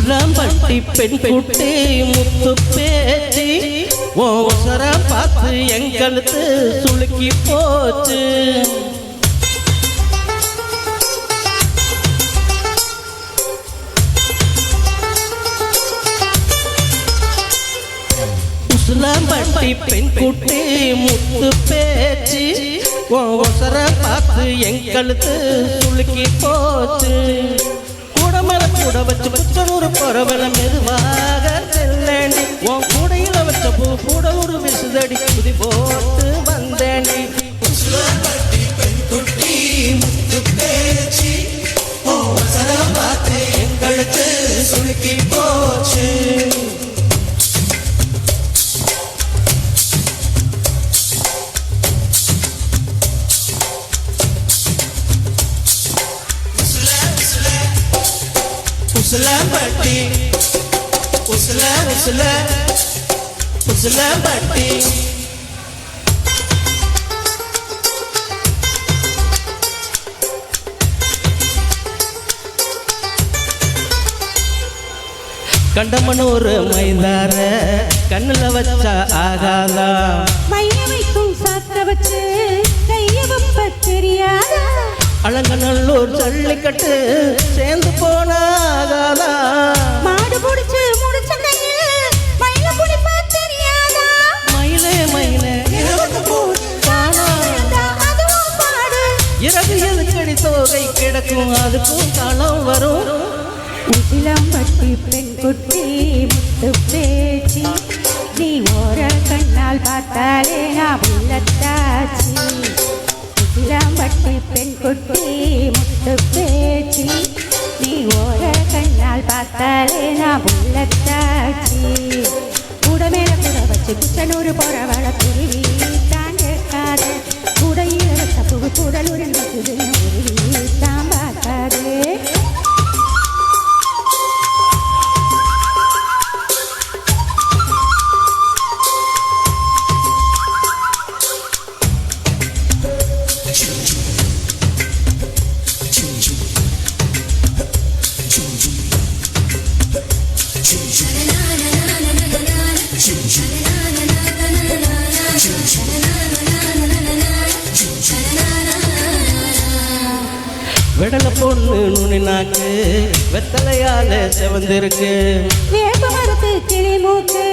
உசிலம்பட்டி பெண் குட்டி முத்து பேச்சு ஓசர பார்த்து எங்களுக்கு சுளுக்கி போச்சு. பட்டி பெண் குட்டி முத்து பேச்சு ஓசர பார்த்து எங்களுக்கு சுளுக்கி போச்சு. கூடமல கூட வச்சு ஒரு பரவல மெதுவாக செல்லேண்டி. உன் கூடையில வச்ச பூ கூட ஒரு விசுதடி குதி போட்டு உசலம்பட்டி உசல உசல உசில கண்டமன் ஒரு மைந்தார கண்ணுல வச்சா ஆகாதா? மைய வைக்கும் சாத்த வச்சு கைய வப்ப தெரியா அலங்கநல்லூர் ஜல்லிக்கட்டு சேர்ந்து போன ஆகாதா? மாடு புடிச்சு முடிச்ச கையில் மயில புடிப்ப தெரியாதா? மயிலே மயிலே இரவு எதுக்கடி தோகை கிடக்கும்? அதுக்கும் காலம் வரும். உசிலம்பட்டி பெண் குட்டி முத்து பேச்சு. நீ ஓர கண்ணால் பார்த்தாலே நான் உள்ளத்தாச்சு. உசிலம்பட்டி பெண் குட்டி முத்து பேச்சு. நீ ஓர கண்ணால் பார்த்தாலே நான் உள்ளத்தாச்சி கூட மேல கூட வச்சு குச்சனூறு போற வள குருவி விடல பொண்ணு நுனி நாக்கு வெத்தலையால செவந்திருக்கு. வேப்ப மரத்து கிளி மூக்கு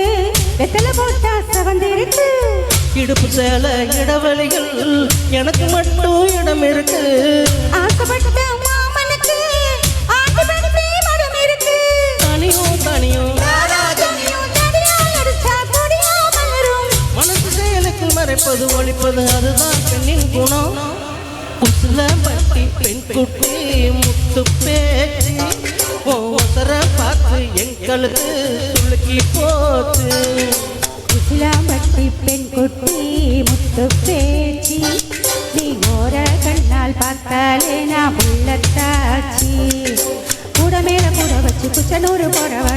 வெத்தலை போட்டா சவந்திருக்கு. இடுப்பு சேல இடவெளிகள் எனக்கு மட்டும் இடம் இருக்கு ஆசைப்பட்ட இருப்பது அதுதான் பெண்ணின் குணம். உசுல பட்டி பெண் குட்டி முத்து பேச்சு. ஓசர பார்த்து எங்களுக்கு சுளுக்கி போச்சு. உசிலாம்பட்டி பெண் குட்டி முத்து பேச்சு. நீ ஓர கண்ணால் பார்த்தாலே நான் உள்ளத்தாச்சி. கூட மேல கூட வச்சு குச்சனூர் போறவள